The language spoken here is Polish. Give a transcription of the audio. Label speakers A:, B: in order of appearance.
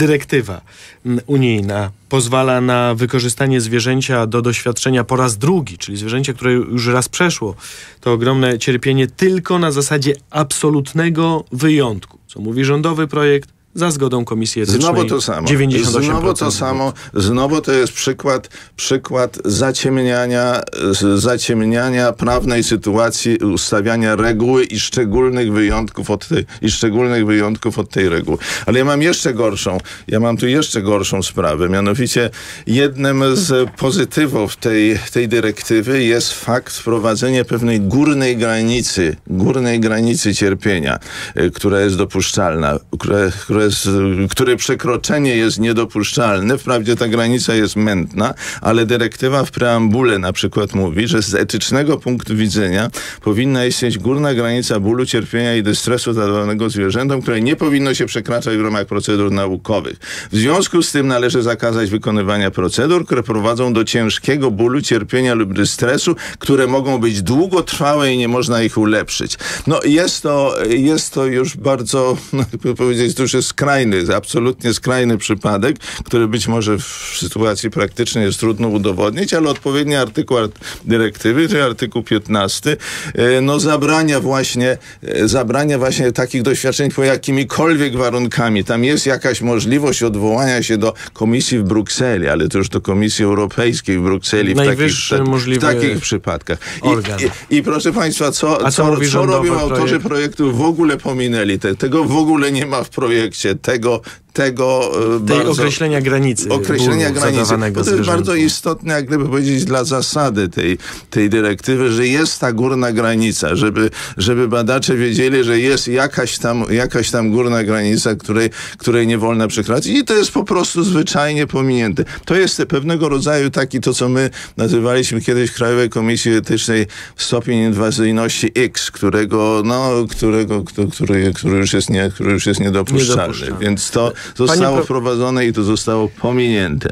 A: dyrektywa unijna pozwala na wykorzystanie zwierzęcia do doświadczenia po raz drugi, czyli zwierzęcia, które już raz przeszło to ogromne cierpienie tylko na zasadzie absolutnego wyjątku, co mówi rządowy projekt, za zgodą Komisji Etycznej.
B: Znowu to samo.
A: 98%
B: znowu to samo. Znowu to jest przykład, przykład zaciemniania, zaciemniania prawnej sytuacji, ustawiania reguły i szczególnych wyjątków od tej, i szczególnych wyjątków od tej reguły. Ale ja mam jeszcze gorszą, ja mam tu jeszcze gorszą sprawę. Mianowicie jednym z pozytywów tej, tej dyrektywy jest fakt wprowadzenia pewnej górnej granicy, górnej granicy cierpienia, y, która jest dopuszczalna, która, która które, które przekroczenie jest niedopuszczalne. Wprawdzie ta granica jest mętna, ale dyrektywa w preambule na przykład mówi, że z etycznego punktu widzenia powinna istnieć górna granica bólu, cierpienia i dystresu zadawanego zwierzętom, które nie powinno się przekraczać w ramach procedur naukowych. W związku z tym należy zakazać wykonywania procedur, które prowadzą do ciężkiego bólu, cierpienia lub dystresu, które mogą być długotrwałe i nie można ich ulepszyć. No jest to, jest to już bardzo, no, powiedzieć, jest skrajny, absolutnie skrajny przypadek, który być może w sytuacji praktycznej jest trudno udowodnić, ale odpowiedni artykuł dyrektywy, czyli artykuł 15, e, no zabrania właśnie, e, zabrania właśnie takich doświadczeń po jakimikolwiek warunkami. Tam jest jakaś możliwość odwołania się do komisji w Brukseli, ale to już do Komisji Europejskiej w Brukseli w takich, w takich przypadkach. I, i, I, proszę Państwa, co, co, co, co robią autorzy projekt? projektu? W ogóle pominęli. Te, tego w ogóle nie ma w projekcie. Tego tego
A: e, Tej bardzo, określenia granicy.
B: Określenia granicy. To jest bardzo istotne, jak gdyby powiedzieć, dla zasady tej, tej dyrektywy, że jest ta górna granica, żeby, żeby badacze wiedzieli, że jest jakaś tam, jakaś tam górna granica, której, której nie wolno przekraczać i to jest po prostu zwyczajnie pominięte. To jest pewnego rodzaju taki, to co my nazywaliśmy kiedyś w Krajowej Komisji Etycznej stopień inwazyjności X, którego, no, którego, który, który, już jest nie, który już jest niedopuszczalny. Więc to, zostało Panie... wprowadzone i to zostało pominięte.